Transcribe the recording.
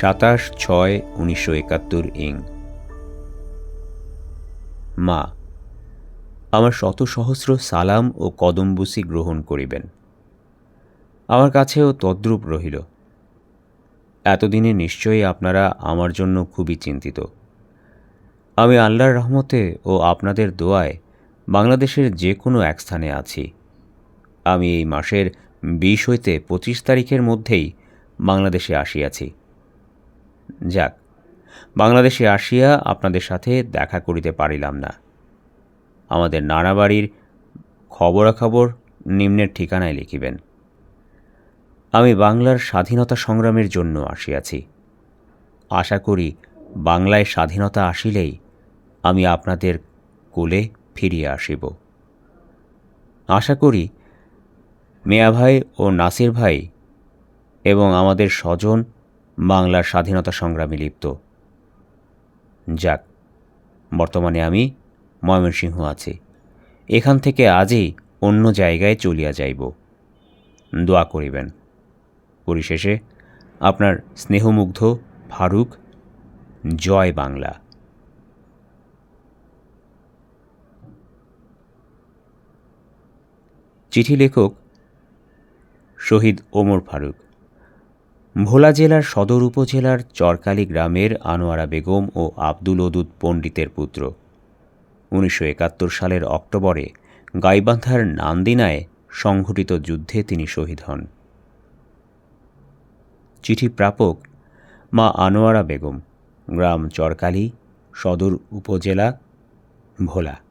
সাতাশ ছয় উনিশশো একাত্তর ইং। মা, আমার শত সহস্র সালাম ও কদম্বুসি গ্রহণ করিবেন। আমার কাছেও তদ্রূপ রহিল। এতদিনে নিশ্চয়ই আপনারা আমার জন্য খুবই চিন্তিত। আমি আল্লাহর রহমতে ও আপনাদের দোয়ায় বাংলাদেশের যে কোনো এক স্থানে আছি। আমি এই মাসের বিশ হইতে পঁচিশ তারিখের মধ্যেই বাংলাদেশে আসিয়াছি। যাক, বাংলাদেশে আসিয়া আপনাদের সাথে দেখা করিতে পারিলাম না। আমাদের নানা বাড়ির খবরাখবর নিম্নের ঠিকানায় লিখিবেন। আমি বাংলার স্বাধীনতা সংগ্রামের জন্য আসিয়াছি। আশা করি বাংলায় স্বাধীনতা আসিলেই আমি আপনাদের কোলে ফিরিয়া আসিব। আশা করি মেয়া ভাই ও নাসির ভাই এবং আমাদের স্বজন বাংলার স্বাধীনতা সংগ্রামে লিপ্ত। যাক, বর্তমানে আমি ময়মনসিংহ আছি। এখান থেকে আজই অন্য জায়গায় চলিয়া যাইব। দোয়া করিবেন। পরিশেষে আপনার স্নেহমুগ্ধ ফারুক, জয় বাংলা। চিঠি লেখক শহীদ ওমর ফারুক। ভোলা জেলার সদর উপজেলার চরকালি গ্রামের আনোয়ারা বেগম ও আব্দুল ওদুদ পণ্ডিতের পুত্র। উনিশশো একাত্তর সালের অক্টোবরে গাইবান্ধার নান্দিনায় সংঘটিত যুদ্ধে তিনি শহীদ হন। চিঠি প্রাপক মা আনোয়ারা বেগম, গ্রাম চরকালি, সদর উপজেলা, ভোলা।